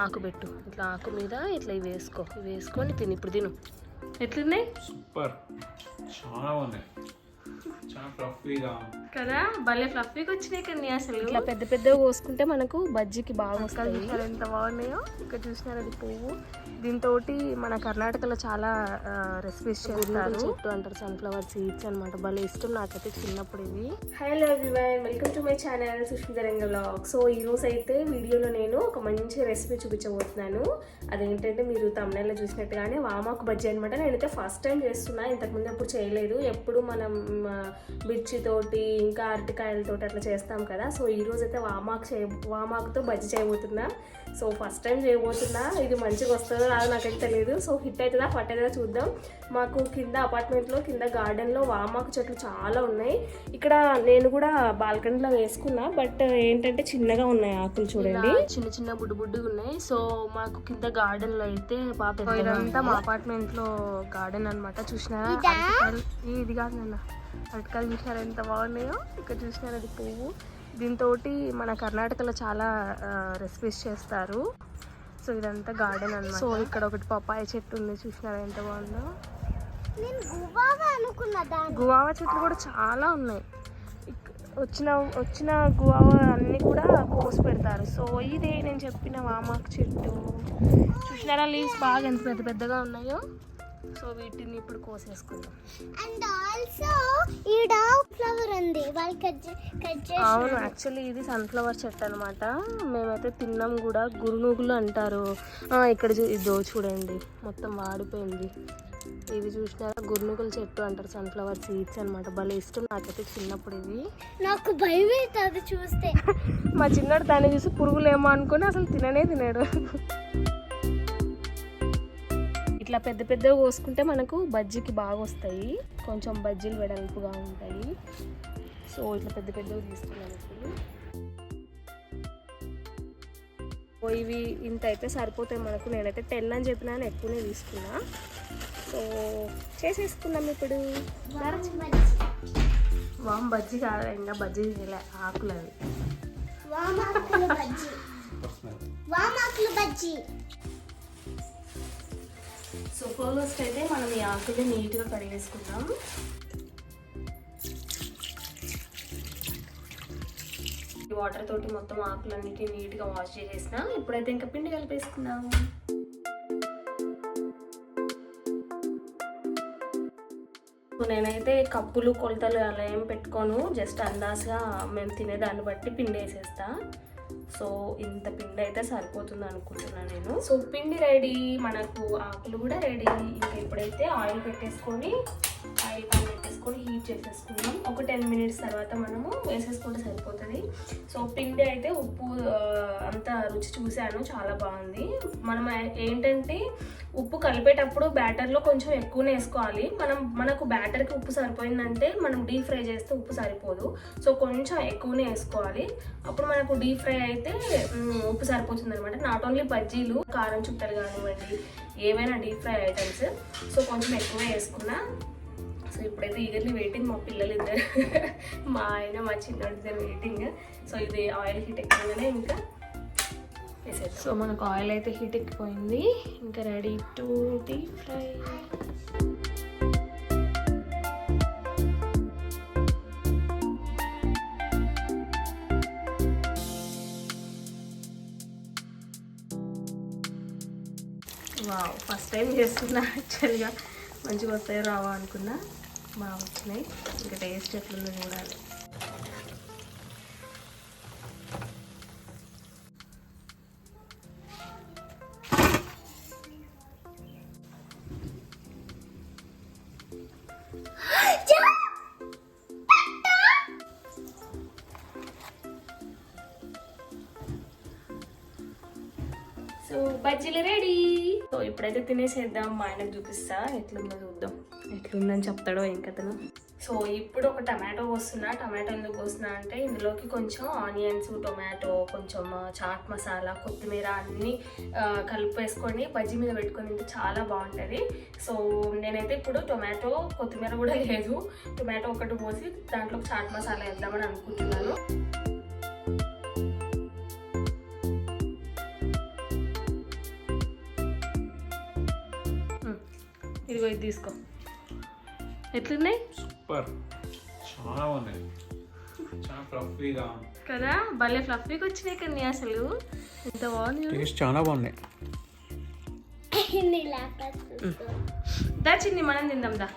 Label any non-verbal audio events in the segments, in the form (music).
ఆకు పెట్టు. ఇట్లా ఆకు మీద ఇట్లా ఇవి వేసుకో. ఇవి వేసుకొని తిని. ఇప్పుడు తిను. ఎట్లున్నాయి? సూపర్. చాలా ఉన్నాయి ఫ్లఫీగా కదా? భలే ఫ్లఫీగా వచ్చినాయి కానీ అసలు. ఇట్లా పెద్ద పెద్దగా కోసుకుంటే మనకు బజ్జీకి బాగా వస్తాయి. ఎంత బాగున్నాయో? ఇక్కడ చూసినారు అది పువ్వు. దీంతో మన కర్ణాటకలో చాలా రెసిపీస్ చేస్తారు. చెట్టు అంటారు సన్ఫ్లవర్ సీడ్స్ అనమాట భలే ఇష్టం నాకైతే చిన్నప్పుడు ఇవి. Hello everyone welcome to my channel Sushmita Ranga blog so ఈ రోజు అయితే వీడియోలో నేను ఒక మంచి రెసిపీ చూపించబోతున్నాను. అదేంటంటే మీరు తమిళలో చూసినట్టుగానే వామాకు బజ్జీ అనమాట నేనైతే ఫస్ట్ టైం చేస్తున్నా. ఇంతకుముందు ఎప్పుడు చేయలేదు. ఎప్పుడు మనం మిర్చితోటి ఇంకా అరటికాయలతోటి అట్లా చేస్తాం కదా. సో ఈ రోజు అయితే వామాకు చేయ వామాకుతో బజ్జీ చేయబోతున్నా. సో ఫస్ట్ టైం చేయబోతున్నా. ఇది మంచిగా వస్తుందో రాదో నాకైతే తెలియదు సో హిట్ అవుతుందా ఫట్ అవుతుందా చూద్దాం. మాకు కింద అపార్ట్మెంట్లో కింద గార్డెన్లో వామాకు చెట్లు చాలా ఉన్నాయి. ఇక్కడ నేను కూడా బాల్కనీలో వేసుకున్నా. బట్ ఏంటంటే చిన్నగా ఉన్నాయి ఆకులు చూడండి. చిన్న చిన్న బుడ్డు బుడ్డుగా ఉన్నాయి. సో మాకు కింద గార్డెన్లో అయితే బాగా ఇదంతా మా అపార్ట్మెంట్లో గార్డెన్ అనమాట చూసినారా? ఈ ఇది కాదు నాన్న. అరటికాయలు చూసినారా ఎంత బాగున్నాయో ఇక్కడ చూసినారా అది పువ్వు. దీంతో మన కర్ణాటకలో చాలా రెసిపీస్ చేస్తారు. సో ఇదంతా గార్డెన్ అన్నమాట. సో ఇక్కడ ఒకటి పప్పాయ చెట్టు ఉంది చూసినారా ఎంత బాగుందో? గువావా చెట్లు కూడా చాలా ఉన్నాయి. ఇక్- వచ్చిన వచ్చిన గువావా అన్ని కూడా కోసి పెడతారు. సో ఇదే నేను చెప్పిన వామాకు చెట్టు. చూసినారా లీవ్స్ బాగా ఎంత పెద్ద పెద్దగా ఉన్నాయో? సో వీటిని ఇప్పుడు కోసేసుకుందాం. అండ్ ఆల్సో ఈడ ఫ్లవర్ ఉంది. వాళ్ళు కట్ కట్ అవును యాక్చువల్లీ ఇది సన్ఫ్లవర్ చెట్టు అనమాట మేమైతే తిన్నాం కూడా. గురునుగులు అంటారు. ఇక్కడ చూ ఇదో చూడండి. మొత్తం వాడిపోయింది. ఇది చూసినారా? గురునుగుల చెట్టు అంటారు. సన్ఫ్లవర్ సీడ్స్ అనమాట భలే ఇష్టం నాకైతే చిన్నప్పుడు ఇది. నాకు భయం అవుతుంది చూస్తే. (laughs) మా చిన్నోడు దాన్ని చూసి పురుగులేమో అనుకుని అసలు తిననే తినాడు. ఇట్లా పెద్ద పెద్దగా కోసుకుంటే మనకు బజ్జీకి బాగా వస్తాయి. కొంచెం బజ్జీలు వెడల్పుగా ఉంటాయి. సో ఇట్లా పెద్ద పెద్దగా తీసుకున్నాను ఇప్పుడు. ఇవి ఇంత అయితే సరిపోతాయి మనకు. నేనైతే టెన్ అని చెప్పినా ఎక్కువనే తీసుకున్నా. సో చేసేసుకున్నాం ఇప్పుడు. వామ్ బజ్జీ కాదు ఇంకా బజ్జీ చేయలే ఆకులు అవి వామాకులు బజ్జీ. వామాకులు బజ్జీ. సో ఫస్ట్ అయితే మనం ఈ ఆకులు నీట్గా కడిగేసుకుందాం. ఈ వాటర్ తోటి మొత్తం ఆకులన్నిటి నీట్గా వాష్ చేసేసిన. ఇప్పుడైతే ఇంకా పిండి కలిపేసుకుందాం. నేనైతే కప్పులు కొలతలు అలా ఏం పెట్టుకోను. జస్ట్ అందాజగా మేము తినేదాన్ని బట్టి పిండి వేసేస్తాను సో ఇంత పిండి అయితే సరిపోతుంది అనుకుంటున్నాను నేను. సో పిండి రెడీ మనకు ఆకులు కూడా రెడీ. ఇంకా ఇప్పుడైతే ఆయిల్ పెట్టేసుకొని ఆయిల్ పైన చేసేసుకుందాం. ఒక టెన్ మినిట్స్ తర్వాత మనము వేసేసుకుంటే సరిపోతుంది. సో పిండి అయితే ఉప్పు అంతా రుచి చూశాను. చాలా బాగుంది. మనం ఏంటంటే ఉప్పు కలిపేటప్పుడు బ్యాటర్లో కొంచెం ఎక్కువనే వేసుకోవాలి. మనం మనకు బ్యాటర్కి ఉప్పు సరిపోయిందంటే మనం డీప్ ఫ్రై చేస్తే ఉప్పు సరిపోదు. సో కొంచెం ఎక్కువనే వేసుకోవాలి. అప్పుడు మనకు డీప్ ఫ్రై అయితే ఉప్పు సరిపోతుంది అనమాట నాట్ ఓన్లీ బజ్జీలు కారం చుట్టలు కానివ్వండి ఏవైనా డీప్ ఫ్రై ఐటమ్స్. సో కొంచెం ఎక్కువ వేసుకున్నా సో ఇప్పుడైతే ఈగర్లీ వెయిటింగ్ మా పిల్లలు ఇద్దరు మా ఆయన మా చిన్నోడి ఇద్దరు వెయిటింగ్ సో ఇది ఆయిల్ హీట్ ఎక్కువగానే ఇంకా వేసేది సో మనకు ఆయిల్ అయితే హీట్ ఎక్కిపోయింది. ఇంకా ready to deep fry wow first time చేస్తున్నా యాక్చువల్గా మంచిగా వస్తాయో రావా అనుకున్నా బాగా వచ్చినాయి ఇంకా టేస్ట్ ఎట్లుందో చూడాలి. సో బజ్జీలు రెడీ సో ఇప్పుడైతే తినేసేద్దాం మా ఆయనకు చూపిస్తా. ఎట్లుందో చూద్దాం. ఎట్లుందని చెప్తాడో ఇంకతను సో ఇప్పుడు ఒక టమాటో వస్తున్నా టమాటో ఎందుకు వస్తున్నా అంటే ఇందులోకి కొంచెం ఆనియన్స్ టొమాటో కొంచెం చాట్ మసాలా కొత్తిమీర అన్నీ కలిపేసుకొని బజ్జీ మీద పెట్టుకొని తింటే చాలా బాగుంటుంది. సో నేనైతే ఇప్పుడు టొమాటో కొత్తిమీర కూడా (laughs) లేదు. టొమాటో ఒకటి పోసి దాంట్లో చాట్ మసాలా వేద్దామని అనుకుంటున్నాను. ఇదిగో ఇది తీసుకో. ఎట్లున్నాయి? సూపర్. చాలా బాగున్నాయి చాలా ఫ్లఫీగా కదా? భలే ఫ్లఫీగా వచ్చినాయి కన్నీ అసలు. ఎంత బాగుంది. టేస్ట్ చాలా బాగున్నాయి. దా చిన్ని మనం తిందాం దా.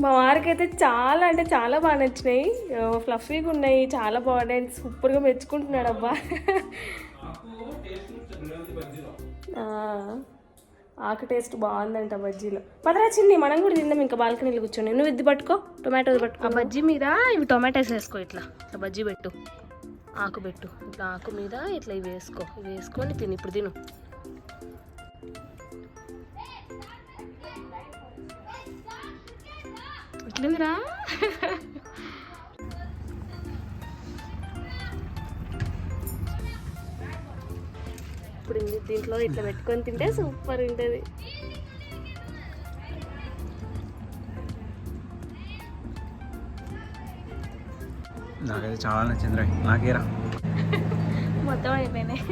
మా వారికి అయితే చాలా అంటే చాలా బాగా నచ్చినాయి. ఫ్లఫీగా ఉన్నాయి చాలా బాగున్నాయి. సూపర్గా మెచ్చుకుంటున్నాడు అబ్బా. ఆకు టేస్ట్ బాగుందంట బజ్జీలో. పదరా చిన్ని మనం కూడా తిందాం ఇంకా బాల్కనీలో కూర్చొని. నువ్వు ఇది పట్టుకో టొమాటో పట్టుకో. ఆ బజ్జీ మీద ఇవి టొమాటోస్ వేసుకో ఇట్లా. ఇట్లా బజ్జీ పెట్టు. ఆకు పెట్టు. ఇట్లా ఆకు మీద ఇట్లా ఇవి వేసుకో. ఇవి వేసుకొని తిని ఇప్పుడు తిను. ఎట్లుందిరా ఇప్పుడు దీంట్లో ఇట్లా పెట్టుకొని తింటే సూపర్ ఉంటుంది. నాకైతే చాలా నచ్చింది రా. నాకేరా మొత్తం అయిపోయినాయి.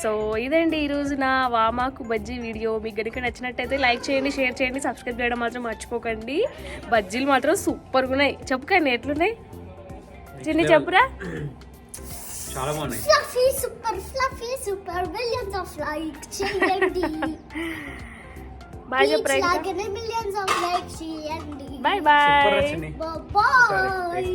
సో ఇదండి ఈ రోజు నా వామాకు బజ్జీ వీడియో. మీకు గనుక నచ్చినట్టయితే లైక్ చేయండి షేర్ చేయండి సబ్స్క్రైబ్ చేయడం మాత్రం మర్చిపోకండి. బజ్జీలు మాత్రం సూపర్గా ఉన్నాయి చెప్పుకండి ఎట్లున్నాయి? చిన్ని చెప్పురా? చాలా బాగున్నాయి fluffy super fluffy super millions of like చేయండి బాయ్ చెప్పరా లాగానే మిలియన్స్ ఆఫ్ లైక్ చేయండి బాయ్ సూపర్ బాయ్ వచ్చింది బాయ్